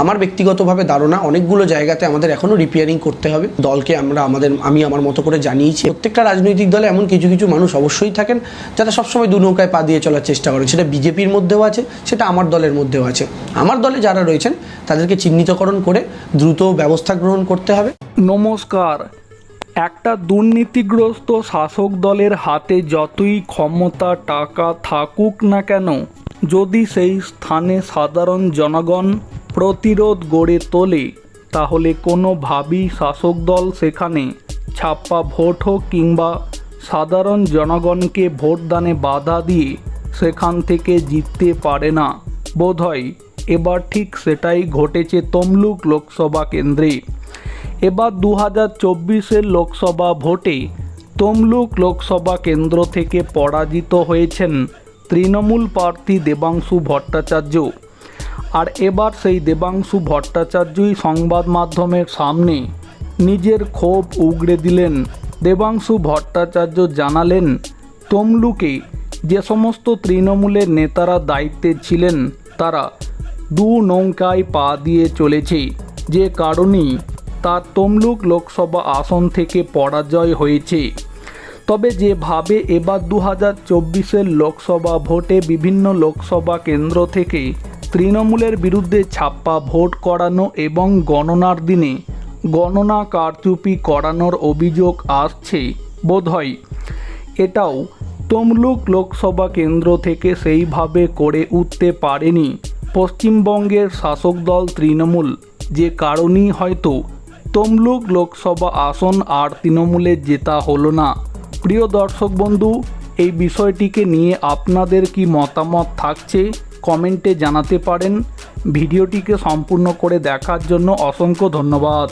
আমার ব্যক্তিগতভাবে ধারণা অনেকগুলো জায়গাতে আমাদের এখনও রিপেয়ারিং করতে হবে। দলকে আমরা আমাদের, আমি আমার মতো করে জানিয়েছি। প্রত্যেকটা রাজনৈতিক দলে এমন কিছু কিছু মানুষ অবশ্যই থাকেন যারা সবসময় দু নৌকায় পা দিয়ে চলার চেষ্টা করেন। সেটা বিজেপির মধ্যেও আছে, সেটা আমার দলের মধ্যেও আছে। আমার দলে যারা রয়েছেন, তাদেরকে চিহ্নিতকরণ করে দ্রুত ব্যবস্থা গ্রহণ করতে হবে। নমস্কার। একটা দুর্নীতিগ্রস্ত শাসক দলের হাতে যতই ক্ষমতা, টাকা থাকুক না কেন, যদি সেই স্থানে সাধারণ জনগণ প্রতিরোধ গড়ে তোলে, তাহলে কোনোভাবেই শাসক দল সেখানে ছাপ্পা ভোট হোক কিংবা সাধারণ জনগণকে ভোটদানে বাধা দিয়ে সেখান থেকে জিততে পারে না। বোধহয় এবার ঠিক সেটাই ঘটেছে তমলুক লোকসভা কেন্দ্রে। এবার দু হাজার চব্বিশের লোকসভা ভোটে তমলুক লোকসভা কেন্দ্র থেকে পরাজিত হয়েছেন তৃণমূল প্রার্থী দেবাংশু ভট্টাচার্য। আর এবার সেই দেবাংশু ভট্টাচার্যই সংবাদ মাধ্যমের সামনে নিজের ক্ষোভ উগড়ে দিলেন। দেবাংশু ভট্টাচার্য জানালেন, তমলুকে যে সমস্ত তৃণমূলের নেতারা দায়িত্বে ছিলেন, তারা দু নৌকায় পা দিয়ে চলেছে। যে কারণেই তার তমলুক লোকসভা আসন থেকে পরাজয় হয়েছে। তবে যেভাবে এবার দু হাজার চব্বিশের লোকসভা ভোটে বিভিন্ন লোকসভা কেন্দ্র থেকে তৃণমূলের বিরুদ্ধে ছাপ্পা ভোট করানো এবং গণনার দিনে গণনা কারচুপি করানোর অভিযোগ আসছে বোধহয়। এটাও তমলুক লোকসভা কেন্দ্র থেকে সেইভাবে করে উঠতে পারেনি পশ্চিমবঙ্গের শাসক দল তৃণমূল। যে কারণেই হয়তো তমলুক লোকসভা আসন আর তৃণমূলের জেতা হলো না। প্রিয় দর্শক বন্ধু, এই বিষয়টিকে নিয়ে আপনাদের কি মতামত থাকছে? কমেন্টে জানাতে পারেন। ভিডিওটিকে সম্পূর্ণ করে দেখার জন্য অসংখ্য ধন্যবাদ।